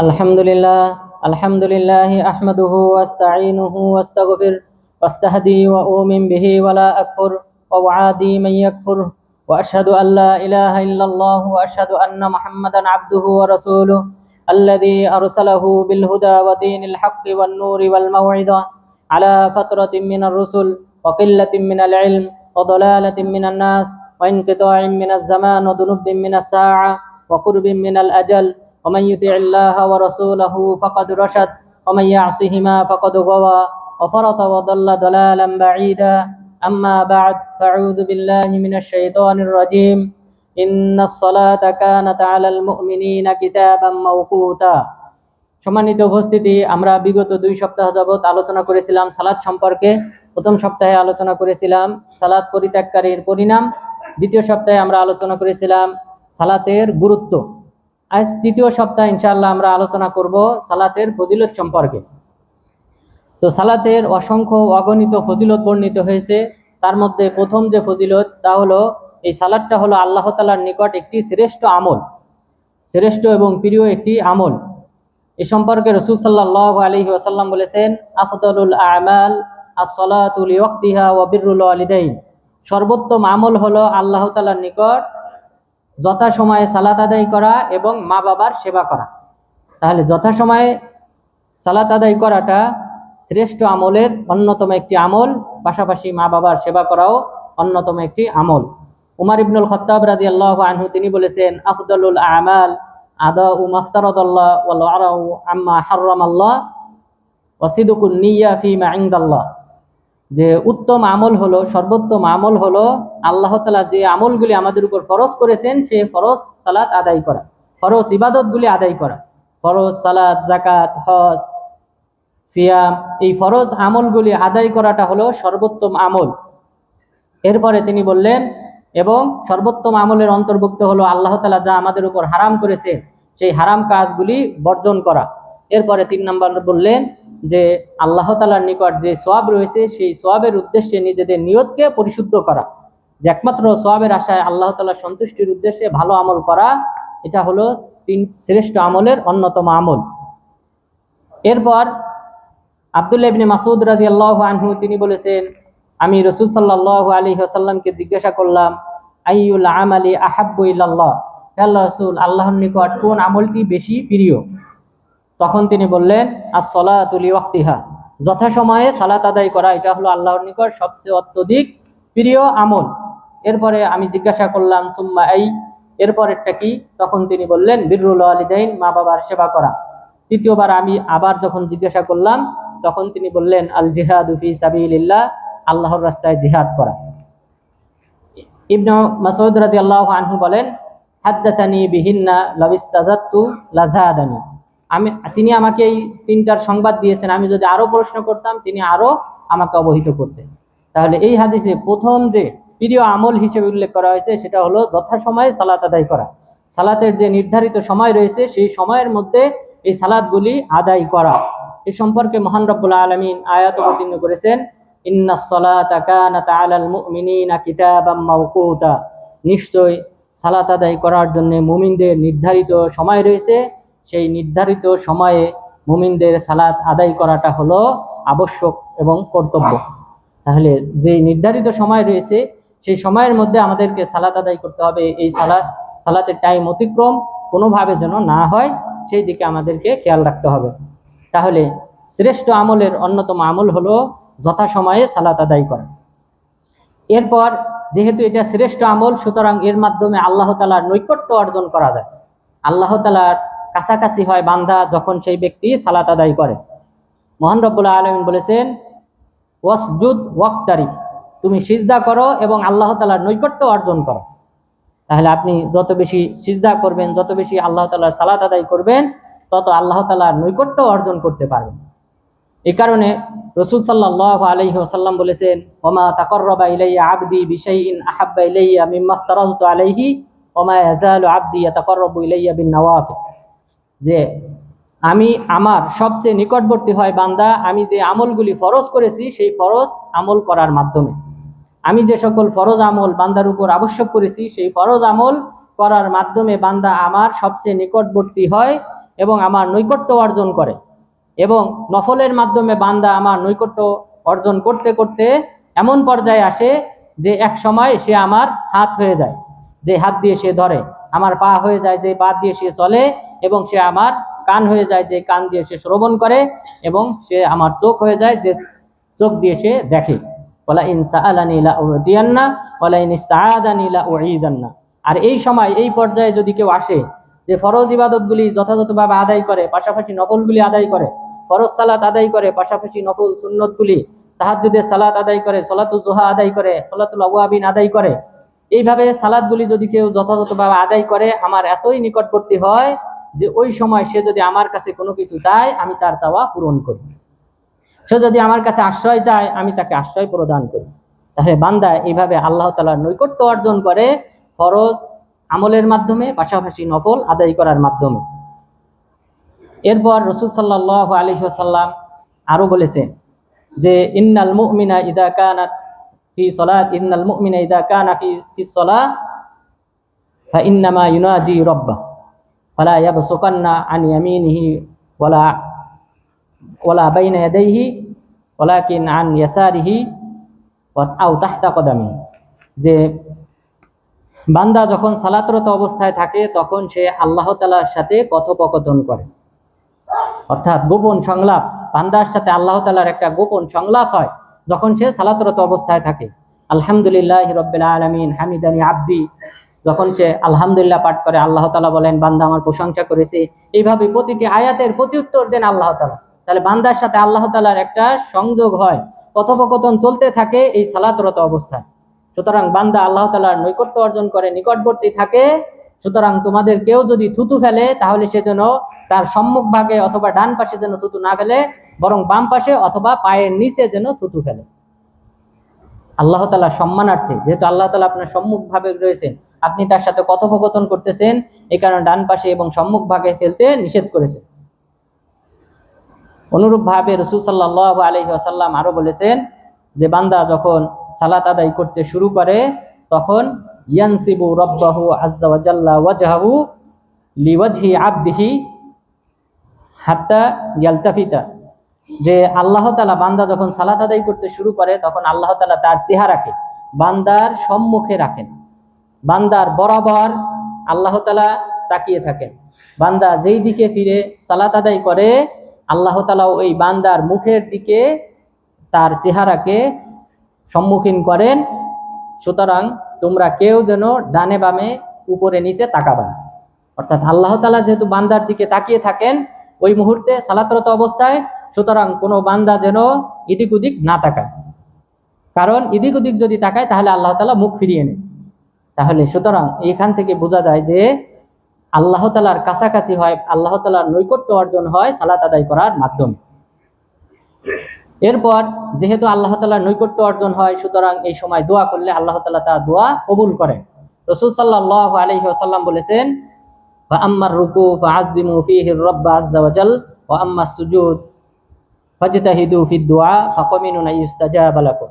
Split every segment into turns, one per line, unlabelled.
الحمد لله الحمد لله أحمده واستعينه واستغفر واستهدي وأؤمن به ولا أكفر وأعادي من يكفر وأشهد أن لا إله إلا الله وأشهد أن محمدا عبده ورسوله الذي أرسله بالهدى ودين الحق والنور والموعظة على فترة من الرسل وقلة من العلم وضلالة من الناس وانقطاع من الزمان وذنوب من الساعة وقرب من الأجل ومن يطع الله ورسوله فقد رشد ومن يعصهما فقد غوى وفرط وضل ضلالا بعيدا أما بعد فأعوذ بالله من الشيطان الرجيم إن الصلاة كانت على المؤمنين كتابا موقوتا সম্মানিত উপস্থিতি আমরা বিগত দুই সপ্তাহ যাবত আলোচনা করেছিলাম সালাদ সম্পর্কে প্রথম সপ্তাহে আলোচনা করেছিলাম সালাদ পরিত্যাগকারীর পরিণাম দ্বিতীয় সপ্তাহে আমরা আলোচনা করেছিলাম সালাতের গুরুত্ব আজ তৃতীয় সপ্তাহে ইনশাআল্লাহ আমরা আলোচনা করব সালাতের ফজিলত সম্পর্কে। তো সালাতের অসংখ্য অগণিত ফজিলত বর্ণিত হয়েছে। তার মধ্যে প্রথম যে ফজিলত তা হলো, এই সালাদটা হলো আল্লাহ তালার নিকট একটি শ্রেষ্ঠ আমল, শ্রেষ্ঠ এবং প্রিয় একটি আমল। এ সম্পর্কে রসুল সাল্লাহ আলহি আসাল্লাম বলেছেন, আফদলুল আমাল আসলাতুল ইয়ক্তিহা ওয়াবিরুল আলিদাইন সর্বোত্তম আমল হলো আল্লাহ তালার নিকট যথাসময়ে সালাত আদায় করা এবং মা বাবার সেবা করা। তাহলে যথাসময়ে সালাত আদায় করাটা শ্রেষ্ঠ আমলের অন্যতম একটি আমল, পাশাপাশি মা বাবার সেবা করাও অন্যতম একটি আমল। উমার ইবনুল খত্তাব রাজি আল্লাহ আনহু, তিনি বলেছেন, আফদলুল আমাল আদা উ মাফতারদল্লাহ ওয়াল আরাউ আম্মা আল্লাহ ওয়াসিদুকুন নিয়া ফি মা ইনদাল্লাহ। যে উত্তম আমল হলো, সর্বোত্তম আমল হলো আল্লাহ তালা যে আমলগুলি আমাদের উপর ফরজ করেছেন, সে ফরজ সালাত আদায় করা। ফরজ ইবাদতগুলি আদায় করা। ফরজ সালাত জাকাত হজ, সিয়াম, এই ফরজ আমলগুলি আদায় করাটা হলো সর্বোত্তম আমল। এরপরে তিনি বললেন, এবং সর্বোত্তম আমলের অন্তর্ভুক্ত হলো আল্লাহ তালা যা আমাদের উপর হারাম করেছে, সেই হারাম কাজগুলি বর্জন করা। এরপরে তিন নম্বর বললেন যে আল্লাহ তালার নিকট যে সোয়াব রয়েছে, সেই সোয়াবের উদ্দেশ্যে নিজেদের নিয়তকে পরিশুদ্ধ করা। যে একমাত্র সোয়াবের আশায় আল্লাহ তালার সন্তুষ্টির উদ্দেশ্যে ভালো আমল করা, এটা হলো তিন শ্রেষ্ঠ আমলের অন্যতম আমল। এরপর আবদুল্লাহ ইবনে মাসুদ রাজি আল্লাহ আনহু, তিনি বলেছেন, আমি রসুল সাল্লাহ আলী আসাল্লামকে জিজ্ঞাসা করলাম আইউল আম আলী ইল্লাল্লাহ আল্লাহ রসুল, আল্লাহর নিকট কোন আমলটি বেশি প্রিয়? তখন তিনি বললেন আর সলা তুলি ওয়াক্তিহা যথাসময়ে সালাত আদায় করা, এটা হলো আল্লাহর নিকট সবচেয়ে অত্যধিক প্রিয় আমল। এরপরে আমি জিজ্ঞাসা করলাম, সুম্মা এই? এরপরেরটা কি? তখন তিনি বললেন, বিরুল আলিদাইন মা বাবার সেবা করা। তৃতীয়বার আমি আবার যখন জিজ্ঞাসা করলাম, তখন তিনি বললেন আল জিহাদ ফি সাবিলিল্লাহ, আল্লাহর রাস্তায় জিহাদ করা। ইবনু মাসউদ রাদিয়াল্লাহু আনহু বলেন, হাদ্দাতানি বিহিন্না লাবিস্তাজাত্তু লাজাদানি। আমি, তিনি আমাকে এই তিনটার সংবাদ দিয়েছেন, আমি যদি আরও প্রশ্ন করতাম, তিনি আরও আমাকে অবহিত করতেন। তাহলে এই হাদিসে প্রথম যে প্রিয় আমল হিসেবে উল্লেখ করা হয়েছে, সেটা হলো যথাসময়ে সালাত আদায় করা। সালাতের যে নির্ধারিত সময় রয়েছে, সেই সময়ের মধ্যে এই সালাদগুলি আদায় করা। এ সম্পর্কে মহান রব্বুল্লাহ আলমিন আয়াত অবতীর্ণ করেছেন নিশ্চয় সালাত আদায় করার জন্য মুমিনদের নির্ধারিত সময় রয়েছে সেই নির্ধারিত সময়ে মুমিনদের সালাত আদায় করাটা হলো আবশ্যক এবং কর্তব্য। তাহলে যে নির্ধারিত সময় রয়েছে, সেই সময়ের মধ্যে আমাদেরকে সালাত আদায় করতে হবে। এই সালাত, সালাতের টাইম অতিক্রম কোনোভাবে যেন না হয়, সেই দিকে আমাদেরকে খেয়াল রাখতে হবে। তাহলে শ্রেষ্ঠ আমলের অন্যতম আমল হলো যথাসময়ে সালাত আদায় করা। এরপর যেহেতু এটা শ্রেষ্ঠ আমল, সুতরাং এর মাধ্যমে আল্লাহ তালার নৈকট্য অর্জন করা যায়। আল্লাহ তালার কাছাকাছি হয় বান্দা যখন সেই ব্যক্তি সালাত আদায় করে। মোহান রব্বুল্লাহ আলমিন বলেছেন, ওয়াসজুদ ওয়াক্তারি, তুমি সিজদা করো এবং আল্লাহ তালার নৈকট্য অর্জন করো। তাহলে আপনি যত বেশি সিজদা করবেন, যত বেশি আল্লাহ তালার সালাত আদায় করবেন, তত আল্লাহ তালার নৈকট্য অর্জন করতে পারবেন। এ কারণে রসুল সাল্লাহ আলহি ওসাল্লাম বলেছেন, ওমা তাকর্রবা ইলাইয়া আবদি বিশাইন আহাব্বা ইলাইয়া মিম্মা তারাহত আলাইহি, ওমা ইয়াজাল আবদি তাকর্রবু ইলাইয়া বিন নওয়াফ যে আমি আমার সবচেয়ে নিকটবর্তী হয় বান্দা, আমি যে আমলগুলি ফরজ করেছি, সেই ফরজ আমল করার মাধ্যমে। আমি যে সকল ফরজ আমল বান্দার উপর আবশ্যক করেছি, সেই ফরজ আমল করার মাধ্যমে বান্দা আমার সবচেয়ে নিকটবর্তী হয় এবং আমার নৈকট্য অর্জন করে। এবং নফলের মাধ্যমে বান্দা আমার নৈকট্য অর্জন করতে করতে এমন পর্যায়ে আসে যে এক সময় সে আমার হাত হয়ে যায়, যে হাত দিয়ে সে ধরে। আমার পা হয়ে যায় যে পা দিয়ে সে চলে এবং সে আমার কান হয়ে যায় যে কান দিয়ে সে শ্রবণ করে এবং সে আমার চোখ হয়ে যায় যে চোখ দিয়ে সে দেখে। ওলা ইনসা আলানি লা উদিয়ান্না ওলা ইন ইস্তাআদানি লা উঈদান্না। আর এই সময়, এই পর্যায়ে যদি কেউ আসে যে ফরজ ইবাদতগুলি যথাযথভাবে আদায় করে, পাশাপাশি নফলগুলি আদায় করে, ফরজ সালাত আদায় করে, পাশাপাশি নফল সুন্নতগুলি, তাহাজ্জুদের সালাত আদায় করে, সলাতুল জোহা আদায় করে, সলাতুল আওয়াবিন আদায় করে এইভাবে সালাদগুলি যদি কেউ যথাযথভাবে আদায় করে, আমার এতই নিকটবর্তী হয় যে ওই সময় সে যদি আমার কাছে কোনো কিছু চায়, আমি তার চাওয়া পূরণ করি। সে যদি আমার কাছে আশ্রয় চায়, আমি তাকে আশ্রয় প্রদান করি। তাহলে বান্দা এইভাবে আল্লাহ তালার নৈকট্য অর্জন করে ফরজ আমলের মাধ্যমে, পাশাপাশি নফল আদায় করার মাধ্যমে। এরপর রসুল সাল্লাহ আলহিহাসাল্লাম আরও বলেছেন যে, ইন্নাল মুমিনা ইদা কানাত ফি সলাত, ইন্নাল মুমিনা ইদা কানা ফি ফি সলা ফা ইন্নামা ইউনাজি রব্বা, ফালা ইয়াবসুকান্না আন ইয়ামিনিহি ওয়ালা ওয়ালা বাইনা ইয়াদাইহি, ওয়ালাকিন আন ইয়াসারিহি আও কদামি। যে বান্দা যখন সালাতরত অবস্থায় থাকে, তখন সে আল্লাহ তালার সাথে কথোপকথন করে। অর্থাৎ গোপন সংলাপ, বান্দার সাথে আল্লাহ তালার একটা গোপন সংলাপ হয়। যখন সে সালাতরত অবস্থায় থাকে, আলহামদুলিল্লাহ রব্বিল আলমিন, হামিদানি আব্দি, যখন সে আলহামদুলিল্লাহ পাঠ করে, আল্লাহ তালা বলেন, বান্দা আমার প্রশংসা করেছে। এইভাবে প্রতিটি আয়াতের প্রতি উত্তর দেন আল্লাহ তালা তাহলে বান্দার সাথে আল্লাহ তালার একটা সংযোগ হয়, কথোপকথন চলতে থাকে এই সালাতরত অবস্থায়। সুতরাং বান্দা আল্লাহ তালার নৈকট্য অর্জন করে, নিকটবর্তী থাকে সুতরাং তোমাদের কেউ যদি থুতু ফেলে, তাহলে সে যেন তার সম্মুখ ভাগে অথবা ডান পাশে যেন থুতু না ফেলে, বরং বাম পাশে অথবা পায়ের নিচে যেন থুতু ফেলে। আল্লাহ তালা সম্মানার্থে, যেহেতু আল্লাহ তালা আপনার সম্মুখ ভাবে রয়েছেন, আপনি তার সাথে কথোপকথন করতেছেন, এই কারণে ডান পাশে এবং সম্মুখ ভাগে ফেলতে নিষেধ করেছেন। অনুরূপভাবে রসুল সাল্লাহ আলহি আসাল্লাম আরও বলেছেন যে, বান্দা যখন সালাত আদায় করতে শুরু করে, তখন ইয়ানসিবু রব্বাহু আজ্জা ওয়াজাল্লা ওয়াজহাহু লিওয়াজহি আবদিহি হাত্তা ইয়ালতাফিতা। যে আল্লাহ তালা বান্দা যখন সালাত আদায় করতে শুরু করে, তখন আল্লাহ তালা তার চেহারাকে বান্দার সম্মুখে রাখেন। বান্দার বরাবর আল্লাহ তালা তাকিয়ে থাকেন। বান্দা যেই দিকে ফিরে সালাত আদায় করে, আল্লাহ তালা ওই বান্দার মুখের দিকে তার চেহারাকে সম্মুখীন করেন। সুতরাং তোমরা কেউ যেন ডানে বামে উপরে নিচে তাকাবা অর্থাৎ আল্লাহ তালা যেহেতু বান্দার দিকে তাকিয়ে থাকেন, ওই মুহূর্তে সালাতরত অবস্থায়, সুতরাং কোনো বান্দা যেন ইদিক উদিক না তাকায়। কারণ ইদিক উদিক যদি তাকায়, তাহলে আল্লাহ তালা মুখ ফিরিয়ে নেয়। তাহলে সুতরাং এখান থেকে বোঝা যায় যে আল্লাহ তালার কাছাকাছি হয়, আল্লাহ তালার নৈকট্য অর্জন হয় সালাত আদায় করার মাধ্যমে। এরপর যেহেতু আল্লাহ তালার নৈকট্য অর্জন হয়, সুতরাং এই সময় দোয়া করলে আল্লাহ তালা তার দোয়া কবুল করেন। রসুল সাল্লাহ আলহি আসাল্লাম বলেছেন বা আম্মার রুকু বা আজদিমু ফিহি রব্বা আজ্জা ও আম্মা সুজুদ ফাজতাহিদু ফি দোয়া ফাকমিনুনা ইস্তাজাবা লাকুম।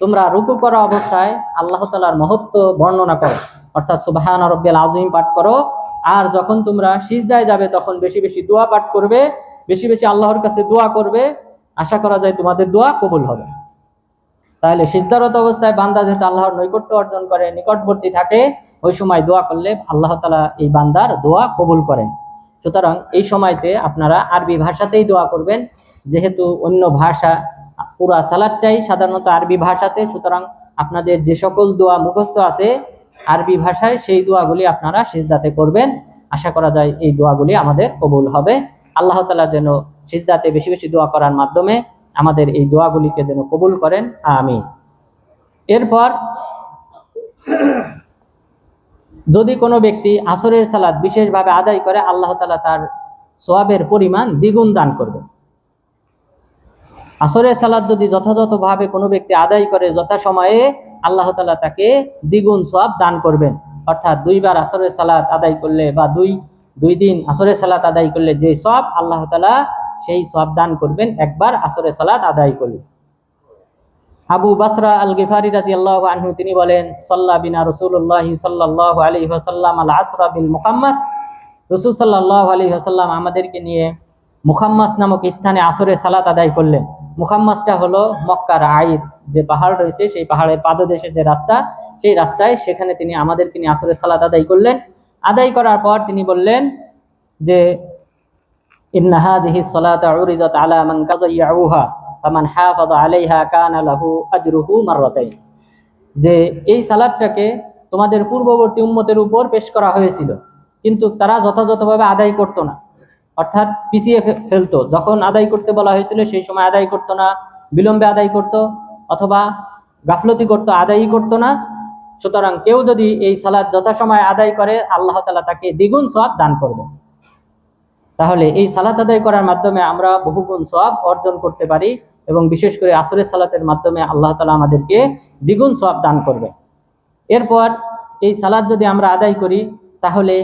তোমরা রুকু করা অবস্থায় আল্লাহ তালার মহত্ব বর্ণনা করো, অর্থাৎ সুবাহান রব্বিল আজম পাঠ করো, আর যখন তোমরা সিজদায় যাবে তখন বেশি বেশি দোয়া পাঠ করবে, বেশি বেশি আল্লাহর কাছে দোয়া করবে আশা করা যায় তোমাদের দোয়া কবুল হবে। তাহলে সিজদারত অবস্থায় বান্দা যেহেতু আল্লাহর নৈকট্য অর্জন করে, নিকটবর্তী থাকে, ওই সময় দোয়া করলে আল্লাহ তালা এই বান্দার দোয়া কবুল করেন। সুতরাং এই সময়তে আপনারা আরবি ভাষাতেই দোয়া করবেন, যেহেতু অন্য ভাষা, পুরা সালাদটাই সাধারণত আরবি ভাষাতে, সুতরাং আপনাদের যে সকল দোয়া মুখস্থ আছে, আরবি ভাষায় সেই দোয়াগুলি আপনারা সিজদাতে করবেন। আশা করা যায় এই দোয়াগুলি আমাদের কবুল হবে। আল্লাহ তালা যেন সিজদাতে বেশি বেশি দোয়া করার মাধ্যমে আমাদের এই দোয়াগুলিকে যেন কবুল করেন। আমি এরপর, যদি কোনো ব্যক্তি আসরের সালাদ বিশেষভাবে আদায় করে, আল্লাহ তালা তার সোয়াবের পরিমাণ দ্বিগুণ দান করবে আসরের সালাদ যদি যথাযথভাবে কোনো ব্যক্তি আদায় করে যথাসময়ে, আল্লাহ তালা তাকে দ্বিগুণ সোয়াব দান করবেন। অর্থাৎ দুইবার আসরের সালাদ আদায় করলে বা দুই দুই দিন আসরের সালাত আদায় করলে যে সব আল্লাহ তালা সেই সব দান করবেন, একবার আসরের সালাত আদায় করলে। আবু বাসরা আল গিফারি রাজি আল্লাহ আনহু, তিনি বলেন, সাল্লা বিনা রসুল্লাহ সাল্লাহ আলী ওসাল্লাম আল আসরা বিল মুকাম্মাস রসুল সাল্লাহ আলী হাসাল্লাম আমাদেরকে নিয়ে মুখাম্মাস নামক স্থানে আসরে সালাত আদায় করলেন। মুখাম্মাসটা হলো মক্কার আইর, যে পাহাড় রয়েছে, সেই পাহাড়ের পাদদেশে যে রাস্তা, সেই রাস্তায় সেখানে তিনি আমাদেরকে নিয়ে আসরে সালাত আদায় করলেন। আদায় করার পর তিনি বললেন যে ইন্না হাদিহি সালাত উরিদাত আলা মান কাযাইয়াউহা ফামান হাফাযা আলাইহা কানা লাহু আজরুহু মাররাতাইন। যে এই সালাদটাকে তোমাদের পূর্ববর্তী উম্মতের উপর পেশ করা হয়েছিল, কিন্তু তারা যথাযথভাবে আদায় করতো না। অর্থাৎ পিছিয়ে ফেলতো। যখন আদায় করতে বলা হয়েছিল, সেই সময় আদায় করতো না, বিলম্বে আদায় করত, অথবা গাফলতি করতো, আদায়ই করতো না। সুতরাং কেউ যদি এই সালাদ যথাসময় আদায় করে, আল্লাহ তালা তাকে দ্বিগুণ সব দান করবে তাহলে এই সালাত আদায় করার মাধ্যমে আমরা বহুগুণ সব অর্জন করতে পারি এবং বিশেষ করে আসরের সালাতের মাধ্যমে আল্লাহ তালা আমাদেরকে দ্বিগুণ সব দান করবে। এরপর এই সালাদ যদি আমরা আদায় করি, তাহলে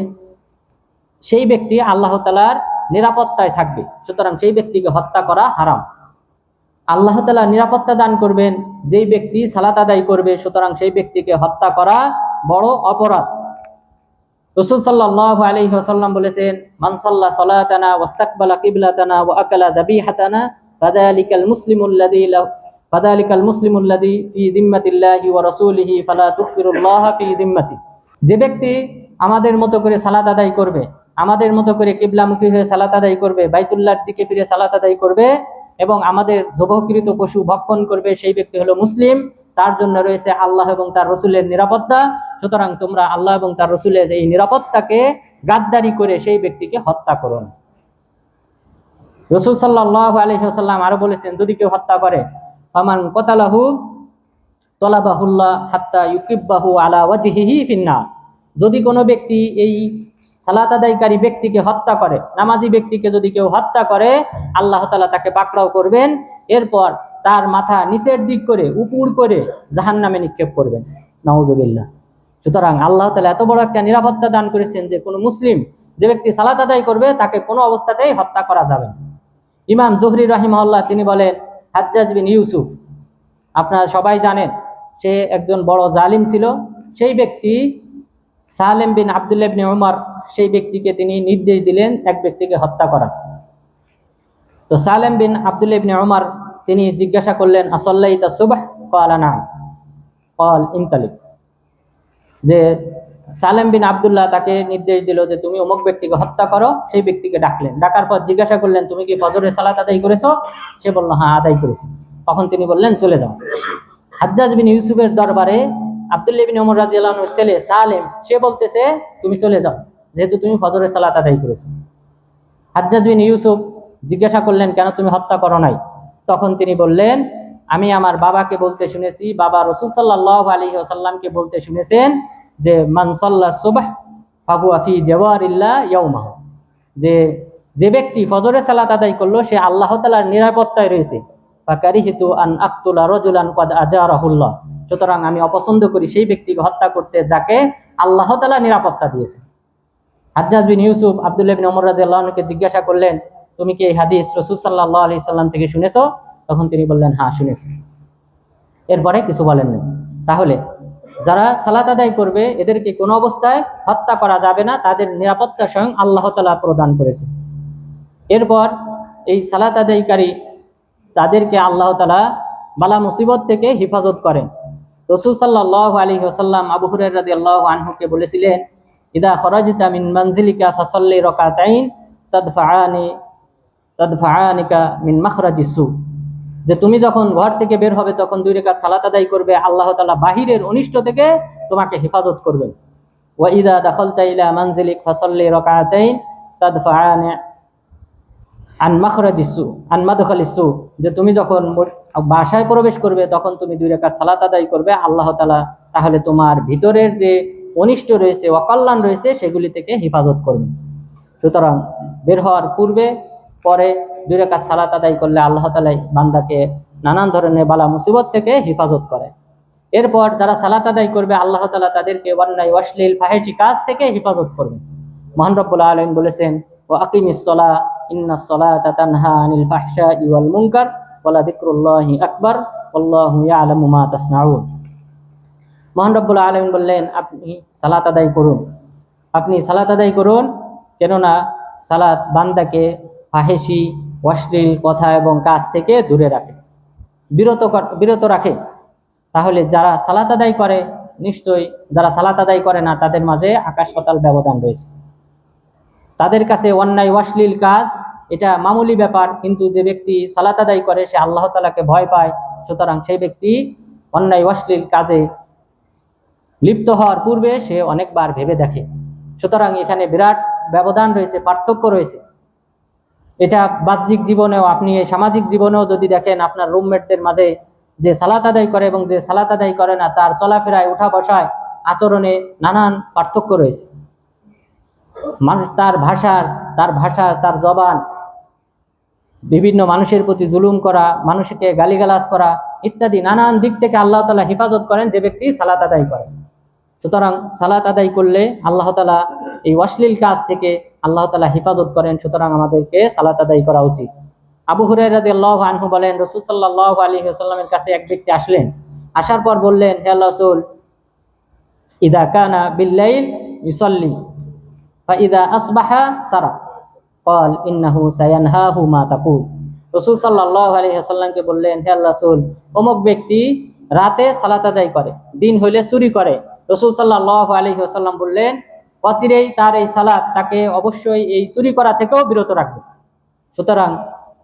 সেই ব্যক্তি আল্লাহ তালার নিরাপত্তায় থাকবে। সুতরাং সেই ব্যক্তিকে হত্যা করা হারাম। আল্লাহ তালা নিরাপত্তা দান করবেন, যেই ব্যক্তি সালাত আদায় করবে, সুতরাং সেই ব্যক্তিকে হত্যা করা বড় অপরাধ। রসুল সাল্লাহ আলহি ওসাল্লাম বলেছেন মানসাল্লাহ সলাতানা ওয়াস্তাকবালা কিবলাতানা ওয়া আকালা দাবি দাবিহাতানা ফাদালিকাল মুসলিমুল্লাযী লাহু ফাদালিকাল মুসলিমুল্লাযী ফি দিম্মাতিল্লাহি ওয়া রাসূলিহি ফালা তুগফিরুল্লাহ ফি দিম্মাতি যে ব্যক্তি আমাদের মতো করে সালাত আদায় করবে, আমাদের মতো করে কিবলামুখী হয়ে সালাত আদায় করবে, বাইতুল্লাহর দিকে ফিরে সালাত আদায় করবে এবং আমাদের জবহকৃত পশু ভক্ষণ করবে, সেই ব্যক্তি হলো মুসলিম। তার জন্য রয়েছে আল্লাহ এবং তার রসুলের নিরাপত্তা। সুতরাং তোমরা আল্লাহ এবং তার রসুলের এই নিরাপত্তাকে গাদ্দারি করে সেই ব্যক্তিকে হত্যা করুন রসুল সাল্লাহ আলহিহাল্লাম আরও বলেছেন, যদি কেউ হত্যা করে আমান কতালাহু তলাবাহুল্লাহ হাত্তা ইউকিব্বাহু আলা ওয়াজিহিহি ফিন্না যদি কোনো ব্যক্তি এই সালাত আদায়কারী ব্যক্তিকে হত্যা করে, নামাজি ব্যক্তিকে যদি কেউ হত্যা করে, আল্লাহ তালা তাকে পাকড়াও করবেন। এরপর তার মাথা নিচের দিক করে, উপর করে জাহান নামে নিক্ষেপ করবেন। নওজবিল্লাহ সুতরাং আল্লাহ তালা এত বড় একটা নিরাপত্তা দান করেছেন যে কোনো মুসলিম যে ব্যক্তি সালাত আদায় করবে, তাকে কোনো অবস্থাতেই হত্যা করা যাবে ইমাম জহরি রাহিমাল্লাহ তিনি বলেন, হাজ্জাজ বিন ইউসুফ, আপনারা সবাই জানেন, সে একজন বড় জালিম ছিল। সেই ব্যক্তি সালেম বিন আবদুল্লাহ বিন উমর, সেই ব্যক্তিকে তিনি নির্দেশ দিলেন এক ব্যক্তিকে হত্যা করা। তো সালেম বিন আবদুল্লাহ বিন উমর তিনি জিজ্ঞাসা করলেন আসল্লাই তা সুবাহ? কলা নাম। কল ইনতালিক যে সালেম বিন আবদুল্লাহ তাকে নির্দেশ দিল যে তুমি অমুক ব্যক্তিকে হত্যা করো, সেই ব্যক্তিকে ডাকলেন। ডাকার পর জিজ্ঞাসা করলেন, তুমি কি ফজরের সালাত আদায় করেছ? সে বলল হ্যাঁ আদায় করেছি। তখন তিনি বললেন, চলে যাও। হাজ্জাজ বিন ইউসুফের দরবারে আবদুল্লাহ বিন ওমর রাজিয়াল্লাহর ছেলে সালেম, সে বলতেছে, তুমি চলে যাও, যেহেতু তুমি ফজরের সালাত আদায় করেছ। হাজ্জাজ বিন ইউসুফ জিজ্ঞাসা করলেন, কেন তুমি হত্যা করো নাই? তখন তিনি বললেন, আমি আমার বাবাকে বলতে শুনেছি, বাবা রসুল সাল্লাহ আলী আসাল্লামকে বলতে শুনেছেন যে মানসাল্লা সুবাহ ফাহুয়া ফি জওয়ারিল্লাহ ইয়ৌমাহ যে যে ব্যক্তি ফজরের সালাত আদায় করল, সে আল্লাহ তালার নিরাপত্তায় রয়েছে। ফাকারিহিতু আন আক্তুলা রজুলান কদ আজারাহুল্লাহ। সুতরাং আমি অপছন্দ করি সেই ব্যক্তিকে হত্যা করতে যাকে আল্লাহ তালা নিরাপত্তা দিয়েছে হাজ্জাজ বিন ইউসুফ আবদুল্লাহ বিন ওমর রাদিয়াল্লাহুকে জিজ্ঞাসা করলেন তুমি কি এই হাদিস রসুল সাল্লাহ আলি সাল্লাম থেকে শুনেছো? তখন তিনি বললেন হ্যাঁ শুনেছি। এরপরে কিছু বলেননি তাহলে যারা সালাত আদায় করবে, এদেরকে কোনো অবস্থায় হত্যা করা যাবে না, তাদের নিরাপত্তা স্বয়ং আল্লাহ তালা প্রদান করেছে। এরপর এই সালাত আদায়কারী তাদেরকে আল্লাহ তালা বালা মুসিবত থেকে হেফাজত করেন। রসুল সাল্লাহ আলী ওসাল্লাম আবু হুরের রাদি আল্লাহ আনহুকে বলেছিলেন, ইদা খরাজিতা মিন মানজিলিকা ফসল্লি রকাতাইন তদফাআনি তদফাআনিকা মিন মাখরাজি সু। যে তুমি যখন ঘর থেকে বের হবে, তখন দুই রেখাত সালাত আদায় করবে, আল্লাহ তালা বাহিরের অনিষ্ট থেকে তোমাকে হেফাজত করবেন। ওয়া ইদা দাখালতা ইলা মানজিলিক ফসল্লি রকাতাইন তদফাআনি আন মাখরাজি সু, আন মাদখালি যে তুমি যখন বাসায় প্রবেশ করবে, তখন তুমি দুই রেখাত সালাত আদায় করবে, আল্লাহ তাআলা তাহলে তোমার ভিতরের যে অনিষ্ট রয়েছে, অকল্যাণ রয়েছে, সেগুলি থেকে হেফাজত করবে সুতরাং বের হওয়ার পূর্বে পরে দুই রেখাত সালাত আদায় করলে আল্লাহ তালাই বান্দাকে নানান ধরনের বালা, মুসিবত থেকে হেফাজত করে। এরপর যারা সালাত আদায় করবে, আল্লাহ তালা তাদেরকে অন্যায় অশ্লীল ফাহেজি কাজ থেকে হেফাজত করবে। মহান রব্বুল আলম বলেছেন ও আকিমিস সলা, ইন্না সলা তানহা আনিল ফাহশা ইওয়াল মুনকার, ওয়ালা যিকরুল্লাহি আকবার আল্লাহু ইয়ালামু মা তাসনাউন। মহান রব্বুল আলমিন বললেন, আপনি সালাত আদায় করুন। আপনি সালাত আদায় করুন, কেননা সালাত বান্দাকে ফাহেসি অশ্লীল কথা এবং কাজ থেকে দূরে রাখে। বিরত বিরত রাখে। তাহলে যারা সালাত আদায় করে, নিশ্চয়ই যারা সালাত আদায় করে না, তাদের মাঝে আকাশ পাতাল ব্যবধান রয়েছে। তাদের কাছে অন্যায়, অশ্লীল কাজ, এটা মামুলি ব্যাপার, কিন্তু যে ব্যক্তি সালাত আদায় করে, সে আল্লাহ তালাকে ভয় পায়। সুতরাং সেই ব্যক্তি অন্যায়, অশ্লীল কাজে লিপ্ত হওয়ার পূর্বে সে অনেকবার ভেবে দেখে। সুতরাং এখানে বিরাট ব্যবধান রয়েছে, পার্থক্য রয়েছে। এটা বাহ্যিক জীবনেও আপনি এই সামাজিক জীবনেও যদি দেখেন আপনার রুমমেটদের মাঝে যে সালাত আদায় করে এবং যে সালাত আদায় করে না, তার চলাফেরায় উঠা বসায় আচরণে নানান পার্থক্য রয়েছে। মানুষ তার ভাষার, তার ভাষা, তার জবান, বিভিন্ন মানুষের প্রতি জুলুম করা, মানুষকে গালিগালাজ করা ইত্যাদি নানান দিক থেকে আল্লাহ তালা হেফাজত করেন যে ব্যক্তি সালাত আদায় করে। সুতরাং সালাত আদায় করলে আল্লাহ তালা এই অশ্লীল কাজ থেকে আল্লাহ তালা হেফাজত করেন, সুতরাং আমাদেরকে সালাত আদায় করা উচিত। আবু হুরাই আল্লাহ আনহু বলেন, রসুল সাল্লাহ আলী আসাল্লামের কাছে এক ব্যক্তি আসলেন। আসার পর বললেন, হে রসুল, ইদা কানা বিল্লাইল ইউসল্লি ইদা আসবাহা সারা কল ইন্নাহু সায়ানহাহু মা তাকুল। রসুল সাল্লাহ আলী আসাল্লামকে বললেন, হে রসুল, অমুক ব্যক্তি রাতে সালাত আদায় করে, দিন হইলে চুরি করে রসুল সাল্লাহ আলহিহাসাল্লাম বললেন, অচিরেই তার এই সালাদ তাকে অবশ্যই এই চুরি করা থেকেও বিরত রাখবে। সুতরাং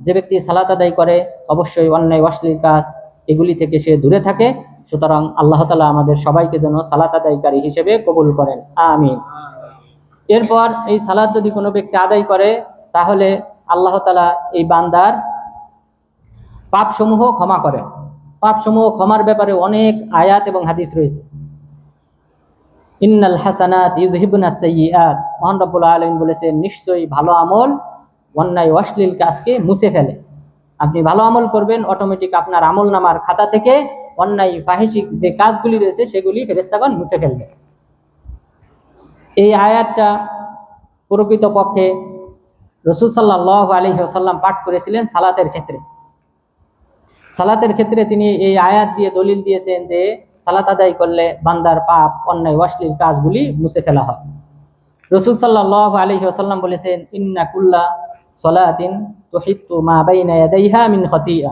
যে ব্যক্তি সালাত আদায় করে, অবশ্যই অন্যায়, অশ্লীল কাজ, এগুলি থেকে সে দূরে থাকে। সুতরাং আল্লাহ তালা আমাদের সবাইকে যেন সালাত আদায়কারী হিসেবে কবুল করেন। আমিন। এরপর এই সালাদ যদি কোনো ব্যক্তি আদায় করে, তাহলে আল্লাহ তালা এই বান্দার পাপসমূহ ক্ষমা করে পাপসমূহ ক্ষমার ব্যাপারে অনেক আয়াত এবং হাদিস রয়েছে। ইন্নাল হাসানাত ইউহিবুনা সাইয়্যাত মহান রব্বুল আলামিন বলেছেন, নিশ্চয়ই ভালো আমল অন্যায় অশ্লীল কাজকে মুছে ফেলে। আপনি ভালো আমল করবেন অটোমেটিক আপনার আমল নামার খাতা থেকে অন্যায় ফাহিসিক যে কাজগুলি রয়েছে, সেগুলি ফেরেস্তাগণ মুছে ফেলবে। এই আয়াতটা প্রকৃত পক্ষে রসুল সাল্লাহ আলী সাল্লাম পাঠ করেছিলেন সালাতের ক্ষেত্রে। সালাতের ক্ষেত্রে তিনি এই আয়াত দিয়ে দলিল দিয়েছেন যে সালাত আদায় করলে বান্দার পাপ, অন্যায়, অশ্লীল কাজগুলি মুছে ফেলা হয়। রসুল সাল্লাহ আলী সাল্লাম বলেছেন, ইন্না কুল্লা সলাতিন তোহিত্তু মা বাইনা মিন খতিয়া।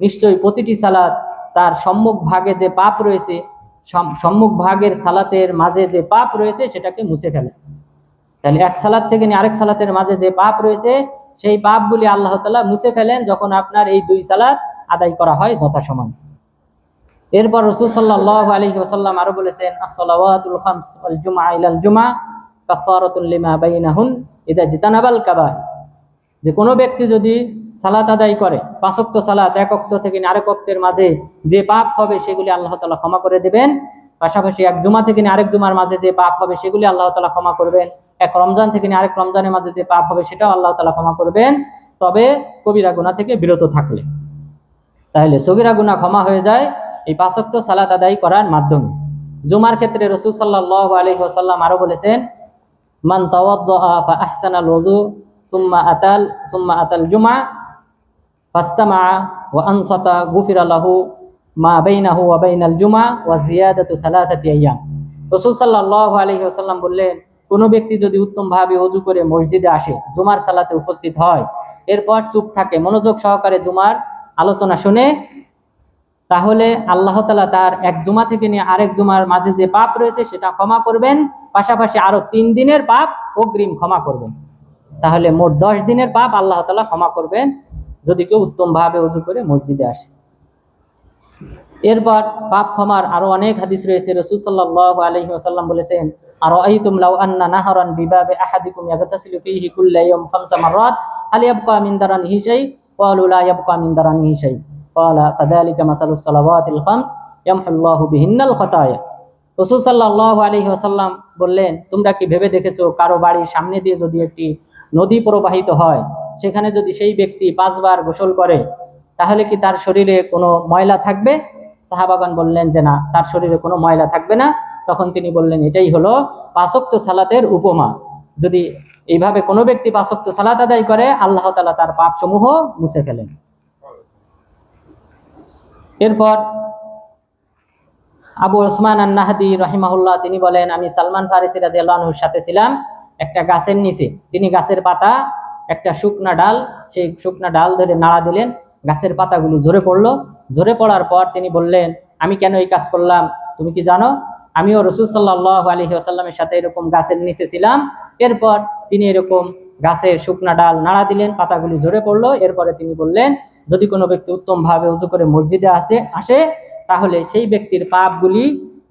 নিশ্চয়ই প্রতিটি সালাত তার সম্মুখ ভাগে যে পাপ রয়েছে, সম- সম্মুখ ভাগের সালাতের মাঝে যে পাপ রয়েছে, সেটাকে মুছে ফেলে। তাহলে এক সালাত থেকে নিয়ে আরেক সালাতের মাঝে যে পাপ রয়েছে, সেই পাপগুলি আল্লাহ তালা মুছে ফেলেন যখন আপনার এই দুই সালাত আদায় করা হয় যথাসমান এরপর রসুল সাল্লাহ আলী ওসাল্লাম আরও বলেছেন জুমা জুমা যে কোনো ব্যক্তি যদি সালাত আদায় করে পাঁচক্ত সালাত, এক অক্ত থেকে আরেক অক্তের মাঝে যে পাপ হবে সেগুলি আল্লাহ তালা ক্ষমা করে দেবেন। পাশাপাশি এক জুমা থেকে আরেক জুমার মাঝে যে পাপ হবে সেগুলি আল্লাহ তালা ক্ষমা করবেন। এক রমজান থেকে আরেক রমজানের মাঝে যে পাপ হবে সেটাও আল্লাহ তালা ক্ষমা করবেন। তবে কবিরা গুণা থেকে বিরত থাকলে। তাহলে সগিরা গুণা ক্ষমা হয়ে যায়। এই পাঁচক্ত সালাত আদায় করার মাধ্যমে। জুমার ক্ষেত্রে রসুল সাল্লাহ আসাল্লাম আরও বলেছেন, মান তাওয়াদ্দাআ ফা আহসানাল সুম্মা আতাল সুম্মা আতাল জুমা ফাস্তামা ওয়া আনসাতা গুফিরা লাহু মা বাইনাহু ওয়া বাইনাল জুমা ওয়া জিয়াদাতু থালাথাতি আইয়াম। রাসূল সাল্লাল্লাহু আলাইহি বললেন, কোনো ব্যক্তি যদি উত্তমভাবে ওযু করে মসজিদে আসে, জুমার সালাতে উপস্থিত হয়, এরপর চুপ থাকে, মনোযোগ সহকারে জুমার আলোচনা শুনে তাহলে আল্লাহ তালা তার এক জুমা থেকে নিয়ে আরেক জুমার মাঝে যে পাপ রয়েছে সেটা ক্ষমা করবেন। পাশাপাশি আরও তিন দিনের পাপ অগ্রিম ক্ষমা করবেন। তাহলে মোট দশ দিনের পাপ আল্লাহ তালা ক্ষমা করবেন। যদি কেউ উত্তম ভাবে উজু করে মসজিদে আসে। এরপর পাপ ক্ষমার আরও অনেক হাদিস রয়েছে। রসুল সাল্লাহ আলহি আসাল্লাম বলেছেন আর এই আন্না নাহরান বিবাবে আহাদিকুম ইয়াগতাসিলু ফীহি কুল্লা ইয়াউম খামসা মাররাত হাল ইয়াবকা শাই ক্বালা কাযালিকা মাসালুস সালাওয়াতিল খামস ইয়ামহুল্লাহু বিহিন্নাল রসুল সাল্লাহ আলহি আসাল্লাম বললেন, তোমরা কি ভেবে দেখেছ কারও বাড়ির সামনে দিয়ে যদি একটি নদী প্রবাহিত হয়, সেখানে যদি সেই ব্যক্তি পাঁচবার গোসল করে, তাহলে কি তার শরীরে কোনো ময়লা থাকবে? সাহাবাগান বললেন যে না, তার শরীরে কোনো ময়লা থাকবে না। তখন তিনি বললেন, এটাই হলো পাঁচক্ত সালাতের উপমা। যদি এইভাবে কোনো ব্যক্তি পাঁচক্ত সালাত আদায় করে, আল্লাহ তালা তার পাপ সমূহ মুছে ফেলেন। এরপর আবু ওসমান আন্নাহাদি রহিমাহুল্লাহ, তিনি বলেন, আমি সালমান ফারিসি রাদিয়াল্লাহুর সাথে ছিলাম একটা গাছের নিচে। তিনি গাছের পাতা, একটা শুকনা ডাল, সেই শুকনা ডাল ধরে নাড়া দিলেন, গাছের পাতাগুলো ঝরে পড়ল। ঝরে পড়ার পর তিনি বললেন, আমি কেন এই কাজ করলাম? তুমি কি জানো? আমিও রসুল সাল্লাহ আলী আসাল্লামের সাথে এরকম গাছের নিচে ছিলাম। এরপর তিনি এরকম গাছের শুকনা ডাল নাড়া দিলেন, পাতাগুলি ঝরে পড়ল। এরপরে তিনি বললেন, যদি কোনো ব্যক্তি উত্তমভাবে উজু করে মসজিদে আসে আসে, তাহলে সেই ব্যক্তির পাপগুলি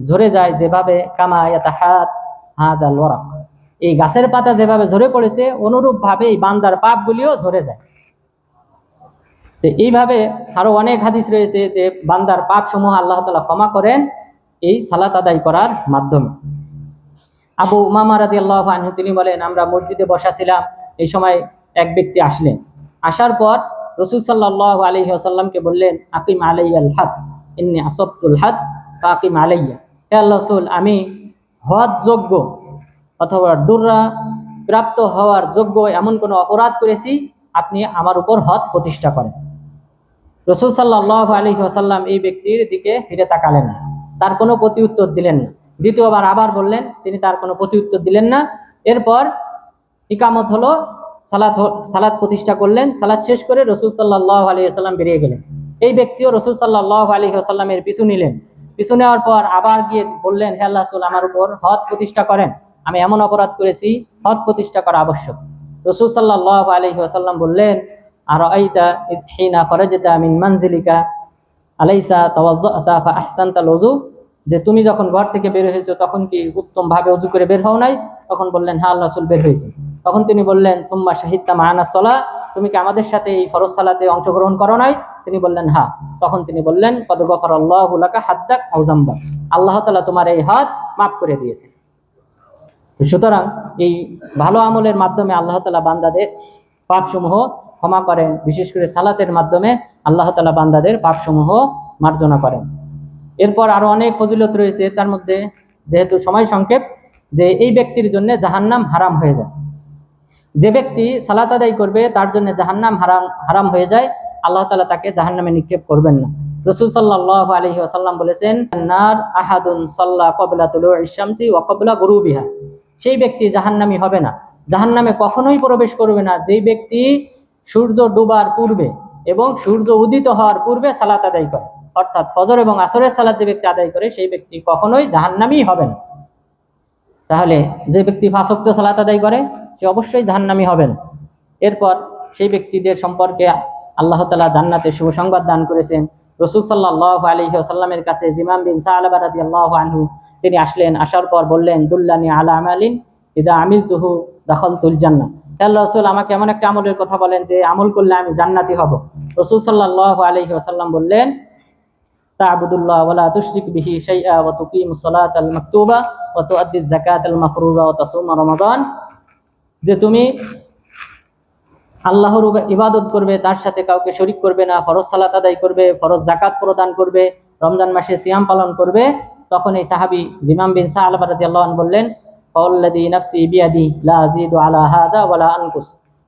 ঝরে যায় যেভাবে কামায়াতা হাত হাত ওয়ারাক। এই গাছের পাতা যেভাবে ঝরে পড়েছে অনুরূপভাবে এই বান্দার পাপগুলিও ঝরে যায়। তো এইভাবে আরও অনেক হাদিস রয়েছে যে বান্দার পাপ সমূহ আল্লাহ তালা ক্ষমা করেন, এই সালাত আদায় করার মাধ্যমে। আবু উমামা রাদি আল্লাহ আনহু, তিনি বলেন, আমরা মসজিদে বসা ছিলাম এই সময় এক ব্যক্তি আসলেন। আসার পর রসুল সাল্লাহ আলহি আসাল্লামকে বললেন, আকিম আলাইয়াল হাত ইন্নি আসবতুল হাত বা আকিম আলাইয়া। হে আল্লাহ রসুল, আমি হদ যোগ্য অথবা ডুররা প্রাপ্ত হওয়ার যোগ্য এমন কোনো অপরাধ করেছি, আপনি আমার উপর হদ প্রতিষ্ঠা করেন। রসুল সাল্লাহ আলী আসাল্লাম এই ব্যক্তির দিকে ফিরে তাকালেন না। তার কোনো প্রতি উত্তর দিলেন না। দ্বিতীয়বার আবার বললেন, তিনি তার কোনো প্রতি উত্তর দিলেন না। এরপর ইকামত হলো, সালাত সালাত প্রতিষ্ঠা করলেন, সালাত শেষ করে রসুল সাল্লাহ আলী আসাল্লাম বেরিয়ে গেলেন। এই ব্যক্তিও রসুল সাল্লাহ আলী আসাল্লামের পিছু নিলেন। পিছু নেওয়ার পর আবার গিয়ে বললেন, হে আল্লাহ আমার উপর হদ প্রতিষ্ঠা করেন। আমি এমন অপরাধ করেছি হদ প্রতিষ্ঠা করা আবশ্যক। রসুল সাল্লাহ আলী আসাল্লাম বললেন আর আইতা হিনা খরজতা মিন মানজিলিকা, আলাইসা তাওয়াজ্জাতা ফা আহসানতাল ওযু। যে তুমি যখন ঘর থেকে বের হয়েছো, তখন কি উত্তম ভাবে অজু করে বের হও নাই? তখন বললেন হ্যাঁ আল্লাহ রাসূল বের হয়েছে। তখন তিনি বললেন, সুম্মা শাহিদতা মা'ানা সলা, তুমি কি আমাদের সাথে এই ফরজ সালাতে অংশগ্রহণ করো নাই? তিনি বললেন হ্যাঁ। তখন তিনি বললেন, কদ গফারাল্লাহু লাকা হাদ্দাক আও যামবা আল্লাহ তাআলা তোমার এই হাত মাফ করে দিয়েছে। সুতরাং এই ভালো আমলের মাধ্যমে আল্লাহ তাআলা বান্দাদের পাপসমূহ ক্ষমা করেন। বিশেষ করে সালাতের মাধ্যমে আল্লাহ তালা বান্দাদের পাপসমূহ মার্জনা করেন। এরপর আরও অনেক ফজিলত রয়েছে তার মধ্যে যেহেতু সময় সংক্ষেপ, যে এই ব্যক্তির জন্য জাহান্নাম হারাম হয়ে যায়। যে ব্যক্তি সালাত আদায় করবে, তার জন্য জাহান্নাম হারাম হারাম হয়ে যায়, আল্লাহ তালা তাকে জাহান্নামে নিক্ষেপ করবেন না। রসুল সাল্লাহ আলহি আসাল্লাম বলেছেন নার আহাদুন সাল্লাহ কবলা তুল ইসামসি ও কবলা গরুবিহা। সেই ব্যক্তি জাহান্নামি হবে না। জাহান্নামে কখনোই প্রবেশ করবে না। যেই ব্যক্তি সূর্য ডুবার পূর্বে এবং সূর্য উদিত হওয়ার পূর্বে সালাত আদায় করে। অর্থাৎ ফজর এবং আসরের সালাত যে ব্যক্তি আদায় করে, সেই ব্যক্তি কখনোই জাহান্নামি হবে না। তাহলে যে ব্যক্তি ফাঁসক্ত সালাত আদায় করে, সে অবশ্যই জাহান্নামি হবে না। এরপর সেই ব্যক্তিদের সম্পর্কে আল্লাহ তালা জান্নাতে শুভ সংবাদ দান করেছেন। রসুল সাল্লাহ আলী সাল্লামের কাছে জিমাম বিন সাহাবারাদি আল্লাহ আনহু, তিনি আসলেন, আসার পর বললেন, দুল্লানি আলা আমালিন ইদা আমিল তুহু দখল তুল জান্না আল্লাহ রসুল, আমাকে এমন একটা আমলের কথা বলেন যে আমল করলে আমি জান্নাতি হব। রসুল সাল্লাহ আলহি আসাল্লাম বললেন যে তুমি আল্লাহর ইবাদত করবে, তার সাথে কাউকে শরিক করবে না, ফরজ সালাত আদায় করবে, ফরজ জাকাত প্রদান করবে, রমজান মাসে সিয়াম পালন করবে, তখন এই সাহাবি ইমাম বিন সাহাবা রাদিয়াল্লাহু আনহু বললেন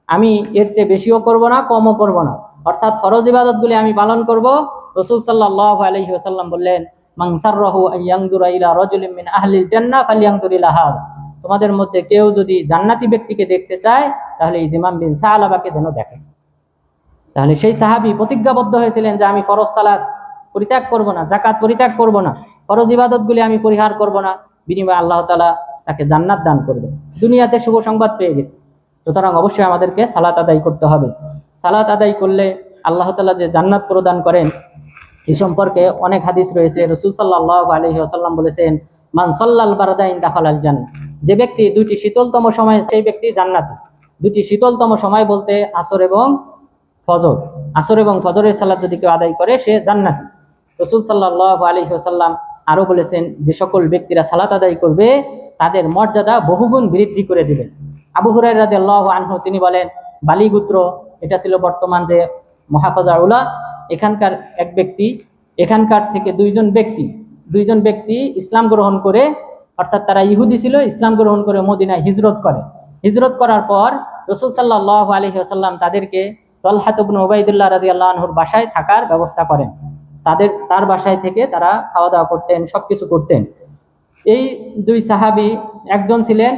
আমি এর চেয়ে বেশিও করব না, কমও করব না। অর্থাৎ ফরজ ইবাদতগুলি আমি পালন করব রসুল সাল্লাহ আলাইহি ওয়াসাল্লাম বললেন সাররাহু আইয়ানদুরা ইলা রাজুলিন মিন আহলিল হাদা। তোমাদের মধ্যে কেউ যদি জান্নাতি ব্যক্তিকে দেখতে চায়, তাহলে এই ইমাম বিন সাহালাবাকে যেন দেখে। তাহলে সেই সাহাবি প্রতিজ্ঞাবদ্ধ হয়েছিলেন যে, আমি ফরজ সালাত পরিত্যাগ করব না জাকাত পরিত্যাগ করব না, ফরজ ইবাদতগুলি আমি পরিহার করব না। বিনিময়ে আল্লাহ তালা তাকে জান্নাত দান করবে। দুনিয়াতে শুভ সংবাদ পেয়ে গেছে। সুতরাং অবশ্যই আমাদেরকে সালাত আদায় করতে হবে। সালাত আদায় করলে আল্লাহ তালা যে জান্নাত প্রদান করেন এই সম্পর্কে অনেক হাদিস রয়েছে। রসুল সাল্লাহ আলহি আসাল্লাম বলেছেন, মান সাল্লাল বারাদাইন দাখাল আল যে ব্যক্তি দুইটি শীতলতম সময়, সেই ব্যক্তি জান্নাতি। দুটি শীতলতম সময় বলতে আসর এবং ফজর। আসর এবং ফজরের সালাত যদি কেউ আদায় করে, সে জান্নাতি। রসুল সাল্লাহ আলহি আসাল্লাম আরও বলেছেন, যে সকল ব্যক্তিরা সালাত আদায় করবে, তাদের মর্যাদা বহুগুণ বৃদ্ধি করে দিবেন আবু হুরাই রাজি আল্লাহ আনহু তিনি বলেন, বালিগুত্র, এটা ছিল বর্তমান যে মহাফাজা উলা এখানকার এক ব্যক্তি, এখানকার থেকে দুইজন ব্যক্তি দুইজন ব্যক্তি ইসলাম গ্রহণ করে, অর্থাৎ তারা ইহুদি ছিল, ইসলাম গ্রহণ করে মদিনায় হিজরত করে। হিজরত করার পর রসুল সাল্লাহ আলহি আসাল্লাম তাদেরকে তলহাতবন ওবায়দুল্লাহ রাজি আল্লাহ আনহুর বাসায় থাকার ব্যবস্থা করেন। তাদের, তার বাসায় থেকে তারা খাওয়া দাওয়া করতেন সব কিছু করতেন। এই দুই সাহাবি একজন ছিলেন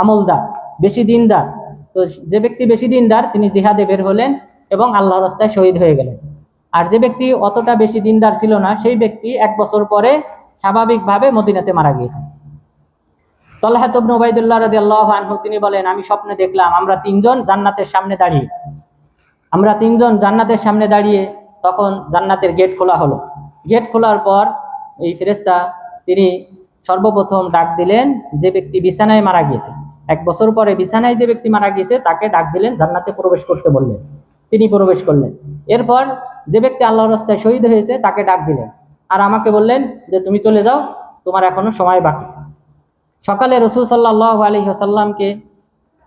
আমলদার, বেশি দিনদার। তো যে ব্যক্তি বেশি দিনদার, তিনি জিহাদে বের হলেন। এবং আল্লাহ রাস্তায় শহীদ হয়ে গেলেন। আর যে ব্যক্তি অতটা বেশি দিনদার ছিল না, সেই ব্যক্তি এক বছর পরে স্বাভাবিকভাবে মদিনাতে মারা গিয়েছে। আল্লাহ আনহু, তিনি বলেন, আমি স্বপ্নে দেখলাম, আমরা তিনজন জান্নাতের সামনে দাঁড়িয়ে। আমরা তিনজন জান্নাতের সামনে দাঁড়িয়ে তখন জান্নাতের গেট খোলা হলো। গেট খোলার পর এই ফেরেস্তা তিনি সর্বপ্রথম ডাক দিলেন, যে ব্যক্তি বিছানায় মারা গিয়েছে। এক বছর পরে বিছানায় যে ব্যক্তি মারা গিয়েছে, তাকে ডাক দিলেন, জান্নাতে প্রবেশ করতে বললেন। তিনি প্রবেশ করলেন। এরপর যে ব্যক্তি আল্লাহর রাস্তায় শহীদ হয়েছে, তাকে ডাক দিলেন আর আমাকে বললেন যে, তুমি চলে যাও, তোমার এখনও সময় বাকি। সকালে রসুল সাল্লাহ আলী সাল্লামকে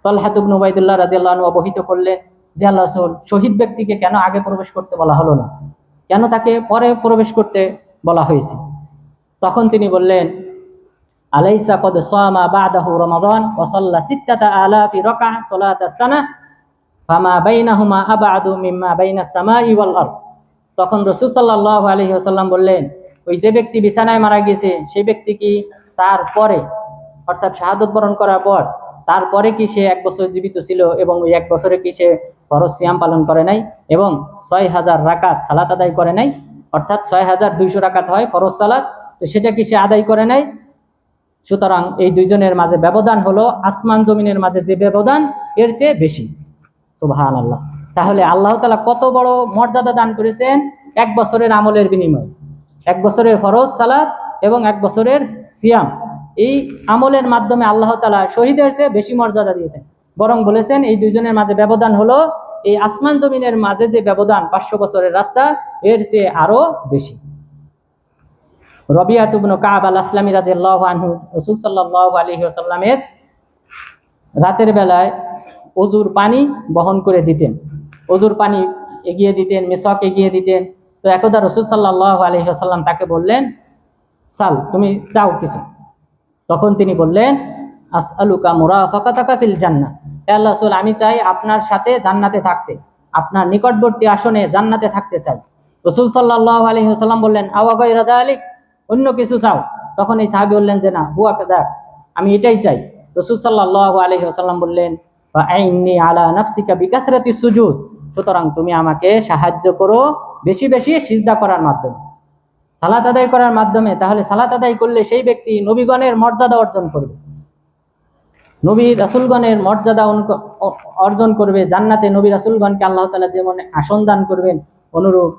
তলহাতুব নুবাইদুল্লাহ রাজিয়াল্লাহ অবহিত করলেন যে, আল্লাহ রসুল, শহীদ ব্যক্তিকে কেন আগে প্রবেশ করতে বলা হলো না? কেন তাকে পরে প্রবেশ করতে বলা হয়েছে? তখন তিনি বললেন, আলাইসা কদ সোয়ামা বাদাহু রমাদান ওয়াসাল্লা সিত্তাতা আলাফি রকা সলাতা সানা। ফামা বাইনাহুমা আবাদু মিম্মা বাইনা সামাই ওয়াল আরদ। তখন রসুল সাল্লাহ আলহি আসাল্লাম বললেন, ওই যে ব্যক্তি বিছানায় মারা গেছে সেই ব্যক্তি কি তারপরে অর্থাৎ শাহাদত বরণ করার পর তারপরে কি সে এক বছর জীবিত ছিল এবং ওই এক বছরে কি সে ফরজ সিয়াম পালন করে নাই এবং ছয় হাজার রাকাত সালাত আদায় করে নাই? অর্থাৎ ছয় হাজার দুইশো রাকাত হয় ফরজ সালাত, তো সেটা কি সে আদায় করে নাই? সুতরাং এই দুইজনের মাঝে ব্যবধান হলো, আসমান জমিনের মাঝে যে ব্যবধান, এর চেয়ে বেশি। সুবাহান আল্লাহ তাহলে আল্লাহ তালা কত বড় মর্যাদা দান করেছেন? এক বছরের আমলের বিনিময়। এক বছরের ফরজ, সালাত এবং এক বছরের সিয়াম। এই আমলের মাধ্যমে আল্লাহ তালা শহীদের চেয়ে বেশি মর্যাদা দিয়েছেন। বরং বলেছেন, এই দুজনের মাঝে ব্যবধান হলো, এই আসমান জমিনের মাঝে যে ব্যবধান, পাঁচশো বছরের রাস্তা, এর চেয়ে আরও বেশি। রবিয়া তুবনু কাব আল আসলামী আল্লাহ আনহু, রসুল সাল্লাহ আলহি রাতের বেলায় অজুর পানি বহন করে দিতেন। অজুর পানি এগিয়ে দিতেন মেসক এগিয়ে দিতেন। তো একদা রসুল সাল্লাহ আলহি আসাল্লাম তাকে বললেন, সাল, তুমি চাও কিছু। তখন তিনি বললেন আস আলুকা ফাকাতাকা ফিল জান্না আল্লাহ রসুল, আমি চাই আপনার সাথে জান্নাতে থাকতে। আপনার নিকটবর্তী আসনে জান্নাতে থাকতে চাই। রসুল সাল্লাহ আলহি আসাল্লাম বললেন আওয়াগাই রাদা আলিক অন্য কিছু চাও? তখন এই সাহাবি বললেন, যে না, হুয়া কেদার, আমি এটাই চাই। রসুল সাল্লাহ আলহি আসাল্লাম বললেন আলা নাফসিকা বিকাসরাতি সুজুদ। সুতরাং তুমি আমাকে সাহায্য করো বেশি বেশি সিজদা করার মাধ্যমে। সালাত আদায় করার মাধ্যমে, তাহলে সালাত আদায় করলে সেই ব্যক্তি নবীগণের মর্যাদা অর্জন করবে। নবী রাসুলগণের মর্যাদা অর্জন করবে। জান্নাতে নবী রাসুলগণকে আল্লাহ তালা যেমন আসন দান করবেন, অনুরূপ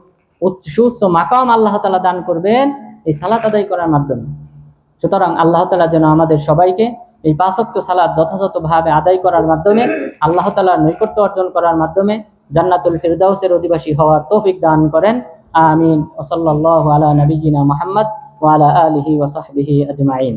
সুউচ্চ মাকাম আল্লাহ তালা দান করবেন এই সালাত আদায় করার মাধ্যমে। সুতরাং আল্লাহ তালা যেন আমাদের সবাইকে এই পাঁচক্য সালাদ যথাযথভাবে আদায় করার মাধ্যমে আল্লাহ তালার নৈকট্য অর্জন করার মাধ্যমে জান্নাতুল ফিরদাউসের অধিবাসী হওয়ার তৌফিক দান করেন। আমিন। ওসল্লাহ আলা নবীনা মোহাম্মদ ওয়ালা আলহি ওসাহবিহি আজমাইন।